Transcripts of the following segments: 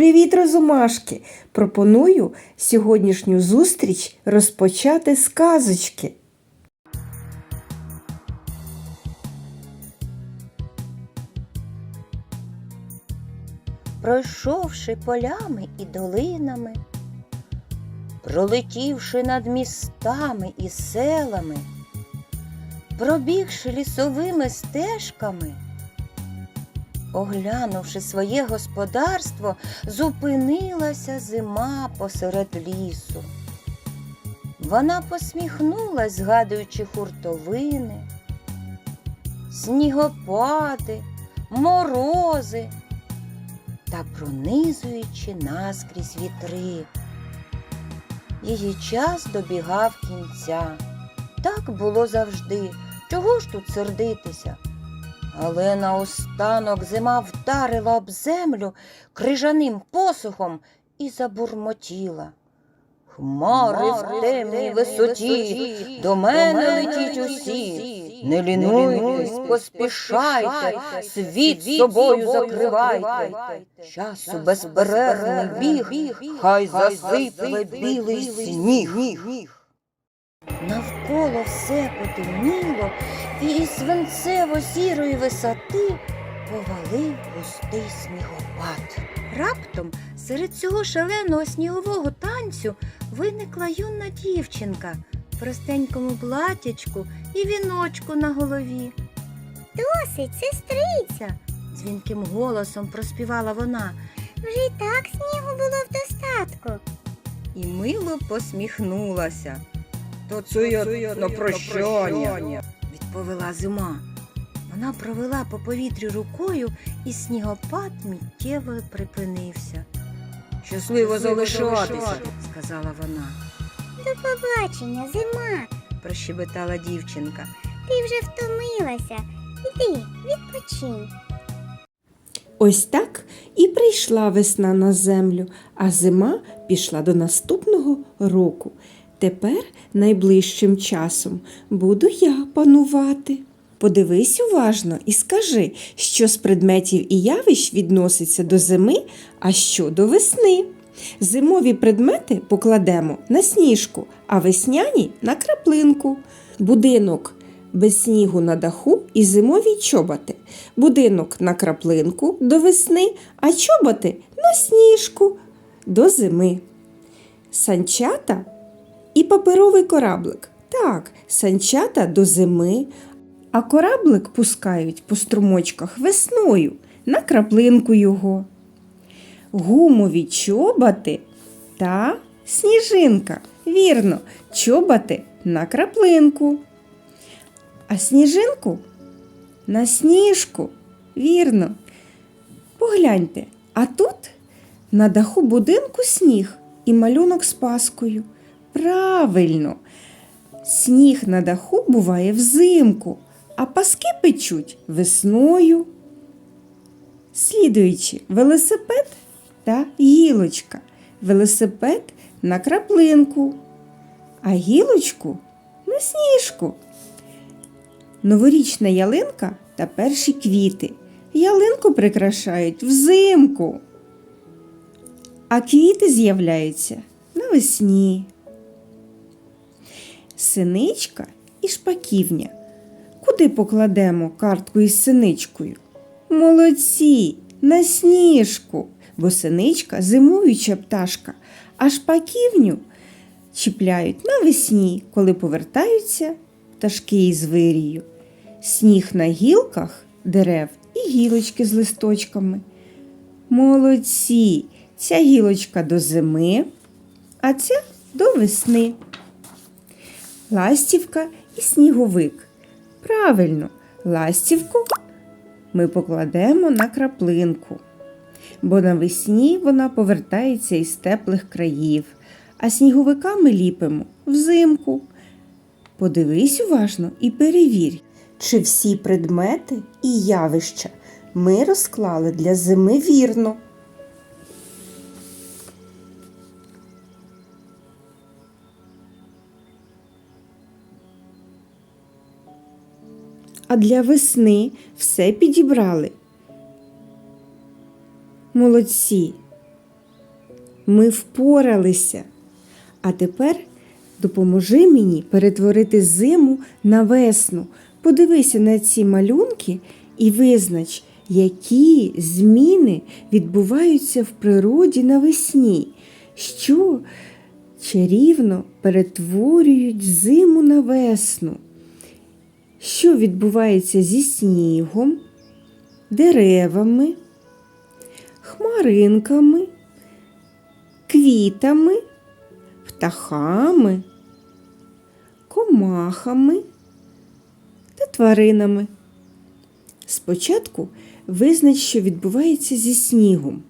Привіт, розумашки! Пропоную сьогоднішню зустріч розпочати з казочки. пройшовши полями і долинами, пролетівши над містами і селами, пробігши лісовими стежками, оглянувши своє господарство, зупинилася зима посеред лісу. Вона посміхнулась, згадуючи хуртовини, снігопади, морози та пронизуючи наскрізь вітри. Її час добігав кінця. Так було завжди. Чого ж тут сердитися? Але наостанок зима вдарила об землю крижаним посухом і забурмотіла. Хмари в темній висоті, до мене летіть усі. Не лінуйтесь, поспішайте, світ собою закривайте. Часу безперервний біг, хай засипле білий сніг. Навколо все потемніло, і із свинцево-сірої висоти повалив густий снігопад. Раптом серед цього шаленого снігового танцю виникла юна дівчинка в простенькому платячку і віночку на голові. Досить, сестриця. Дзвінким голосом проспівала вона Вже й так снігу було в достатку. і мило посміхнулася. То це я на прощання, відповіла зима. Вона провела по повітрю рукою, і снігопад миттєво припинився. Щасливо залишатися, сказала вона, До побачення, зима. прощебетала дівчинка. Ти вже втомилася. Іди, відпочинь. Ось так і прийшла весна на землю, а зима пішла до наступного року. Тепер найближчим часом буду я панувати. Подивись уважно і скажи, що з предметів і явищ відноситься до зими, а що до весни. Зимові предмети покладемо на сніжку, а весняні на краплинку. Будинок без снігу на даху і зимові чоботи. Будинок на краплинку до весни, а чоботи на сніжку до зими. Санчата і паперовий кораблик. Так, санчата до зими, а кораблик пускають по струмочках весною на краплинку його. Гумові чоботи та сніжинка. Вірно, чоботи на краплинку. А сніжинку на сніжку. Вірно. Погляньте, а тут на даху будинку сніг і малюнок з паскою. Правильно, сніг на даху буває взимку, а паски печуть весною. Слідуючи, велосипед та гілочка. Велосипед на краплинку, а гілочку на сніжку. Новорічна ялинка та перші квіти. Ялинку прикрашають взимку, а квіти з'являються навесні. Синичка і шпаківня. Куди покладемо картку із синичкою? Молодці, на сніжку, бо синичка зимуюча пташка, а шпаківню чіпляють навесні, коли повертаються пташки із вирію. Сніг на гілках дерев і гілочки з листочками. Молодці, ця гілочка до зими, а ця до весни. Ластівка і сніговик. Правильно, ластівку ми покладемо на краплинку, бо навесні вона повертається із теплих країв, а сніговика ми ліпимо взимку. Подивись уважно і перевір, чи всі предмети і явища ми розклали для зими вірно. А для весни все підібрали. Молодці. Ми впоралися. А тепер допоможи мені перетворити зиму на весну. Подивися на ці малюнки і визнач, які зміни відбуваються в природі навесні, що чарівно перетворюють зиму на весну. Що відбувається зі снігом, деревами, хмаринками, квітами, птахами, комахами та тваринами. Спочатку визнач, що відбувається зі снігом.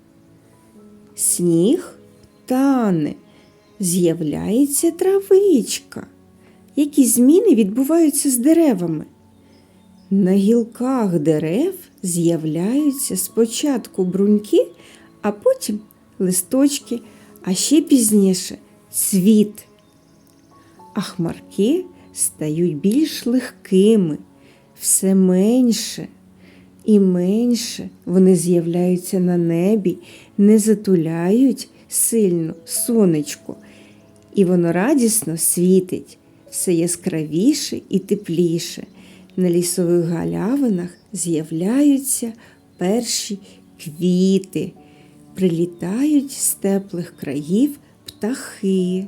Сніг тане, з'являється травичка. Які зміни відбуваються з деревами? На гілках дерев з'являються спочатку бруньки, а потім листочки, а ще пізніше цвіт. А хмарки стають більш легкими, все менше і менше вони з'являються на небі, не затуляють сильно сонечко, і воно радісно світить все яскравіше і тепліше. На лісових галявинах з'являються перші квіти, прилітають з теплих країв птахи.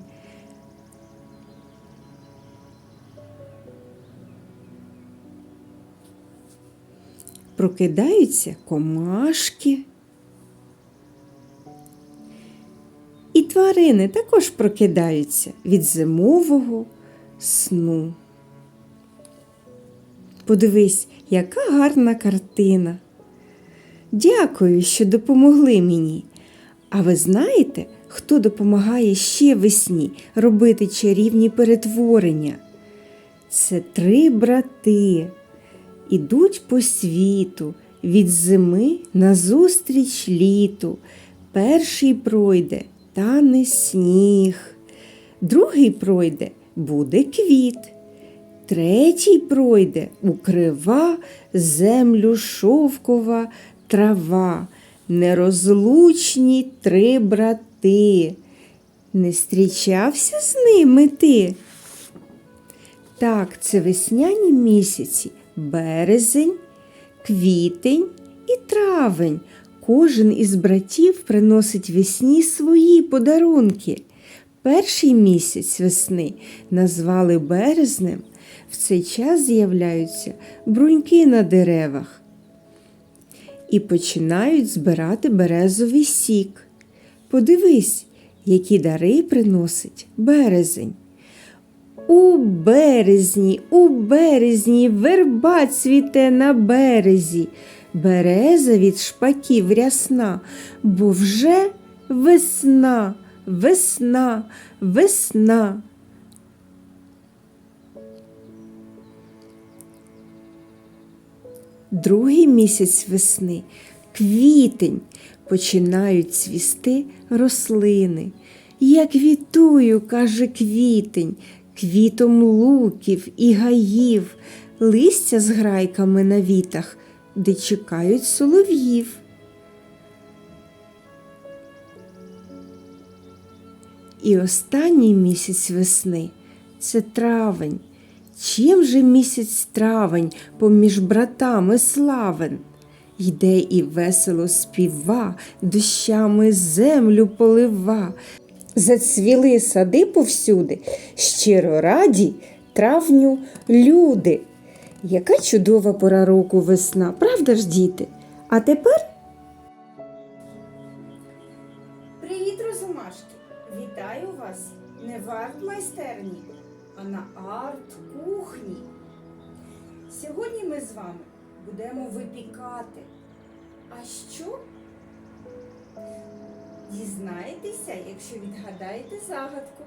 Прокидаються комашки. І тварини також прокидаються від зимового сну. Подивись, яка гарна картина. Дякую, що допомогли мені. А ви знаєте, хто допомагає ще весні робити чарівні перетворення? Це три брати. Ідуть по світу від зими назустріч літу. Перший пройде тане сніг, другий пройде буде квіт, третій пройде укрива землю шовкова трава, нерозлучні три брати. Не зустрічався з ними ти? Так, це весняні місяці, березень, квітень і травень. Кожен із братів приносить весні свої подарунки. Перший місяць весни назвали березнем. В цей час з'являються бруньки на деревах і починають збирати березовий сік. Подивись, які дари приносить березень. У березні, у березні верба цвіте на березі, береза від шпаків рясна, бо вже весна, весна, весна. Другий місяць весни, квітень, починають цвісти рослини. Я квітую, каже квітень, квітом луків і гаїв, листя з грайками на вітах, де чекають солов'їв. І останній місяць весни це травень. Чим же місяць травень поміж братами славен? Йде і весело співа, дощами землю полива. Зацвіли сади повсюди, щиро раді травню люди. Яка чудова пора року весна, правда ж, діти? А тепер. На арт-кухні. Сьогодні ми з вами будемо випікати. А що? Дізнаєтеся, якщо відгадаєте загадку.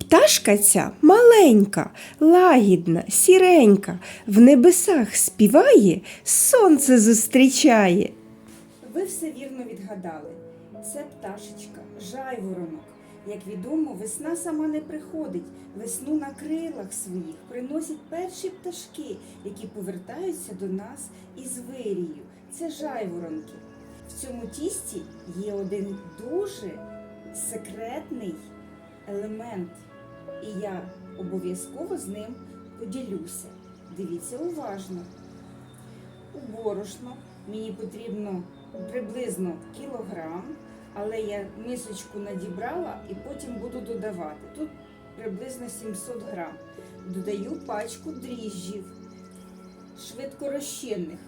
Пташка ця маленька, лагідна, сіренька, в небесах співає, сонце зустрічає. Ви все вірно відгадали. Це пташечка, жайворонок. Як відомо, весна сама не приходить. Весну на крилах своїх приносять перші пташки, які повертаються до нас із вирію. Це жайворонки. в цьому тісті є один дуже секретний елемент, і я обов'язково з ним поділюся. Дивіться уважно. У борошно мені потрібно приблизно кілограм, але я мисочку надібрала і потім буду додавати. Тут приблизно 700 грам. Додаю пачку дріжджів, швидкорозчинних.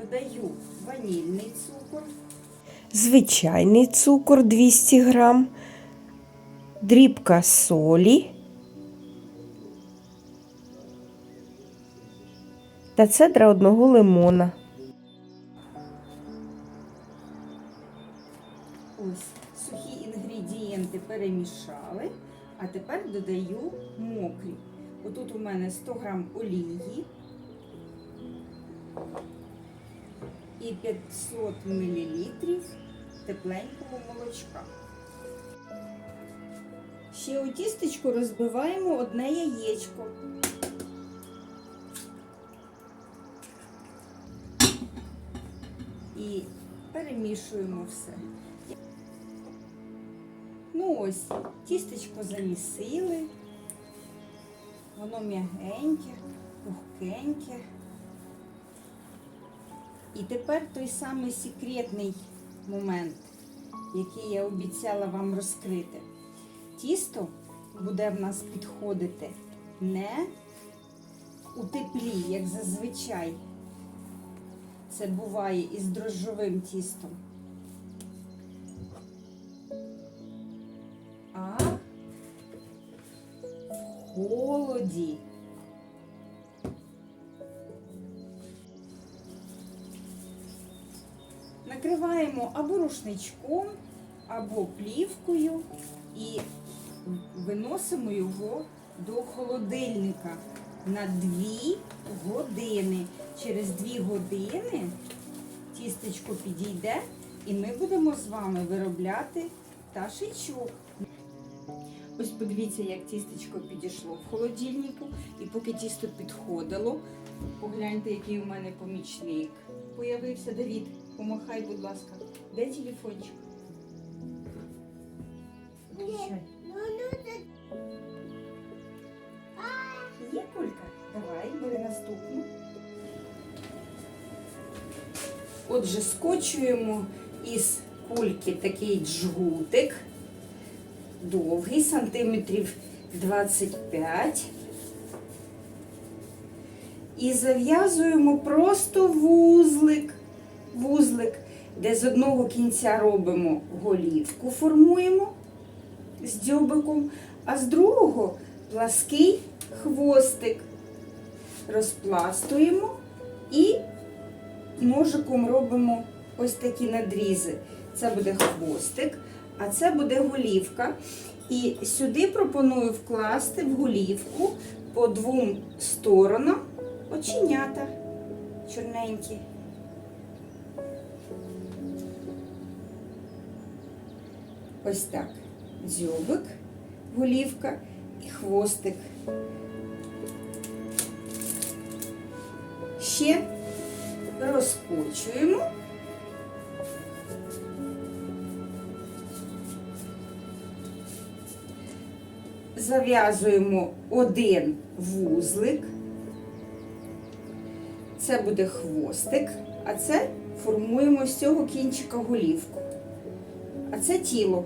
Додаю ванільний цукор, звичайний цукор 200 грам, дрібка солі та цедра одного лимона. А тепер додаю мокрі. Отут у мене 100 грам олії і 500 мл тепленького молочка. Ще у тістечку розбиваємо одне яєчко. І перемішуємо все. Ось, тістечко замісили. Воно м'ягеньке, пухкеньке. І тепер той самий секретний момент, який я обіцяла вам розкрити. Тісто буде в нас підходити не у теплі, як зазвичай. Це буває із дрожжовим тістом. Холоді. Накриваємо або рушничком, або плівкою і виносимо його до холодильника на 2 години. Через 2 години тістечко підійде і ми будемо з вами виробляти пташечок. Ось подивіться, як тістечко підійшло в холодильнику. І поки тісто підходило, погляньте, який у мене помічник. Появився Давід. Помахай, будь ласка. Де телефончик? Є кулька? Давай, бери наступну. Отже, скочуємо із кульки такий джгутик, довгий, сантиметрів 25. І зав'язуємо просто вузлик, вузлик, де з одного кінця робимо голівку, формуємо з дзьобиком, а з другого плаский хвостик. Розпластуємо і ножиком робимо ось такі надрізи. Це буде хвостик, а це буде голівка. І сюди пропоную вкласти в голівку по двом сторонам оченята чорненькі. Ось так. Дзьобик, голівка і хвостик. Ще розкочуємо. Зав'язуємо один вузлик. Це буде хвостик, а це формуємо з цього кінчика голівку. А це тіло.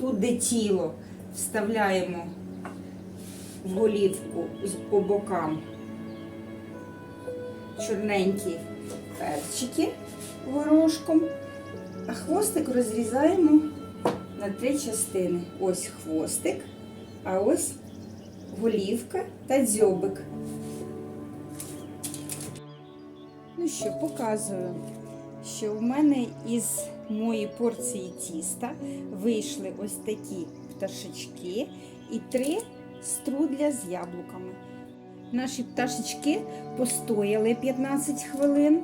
Тут, де тіло, вставляємо в голівку по бокам чорненькі перчики горошком, а хвостик розрізаємо на три частини. Ось хвостик, а ось голівка та дзьобик. Ну що, показую, що в мене із моєї порції тіста вийшли ось такі пташечки і три струдля з яблуками. Наші пташечки постояли 15 хвилин.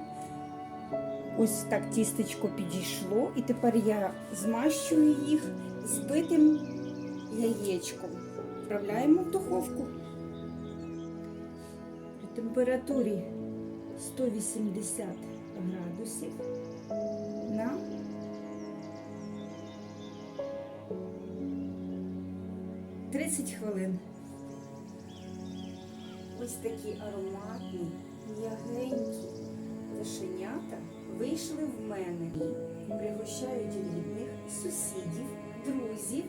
Ось так тістечко підійшло, і тепер я змащую їх збитим яєчком. Вправляємо в духовку. температурі 180 градусів на 30 хвилин. Ось такі ароматні, м'ягенькі пташенята вийшли в мене і пригощають рідних, сусідів, друзів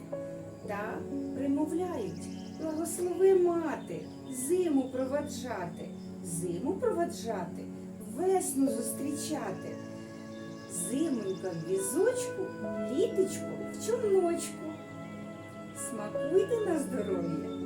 та примовляють. Благослови мати, зиму проваджати, зиму проваджати, весну зустрічати. Зимонька в візочку, літочку в чорночку. Смакуйте на здоров'я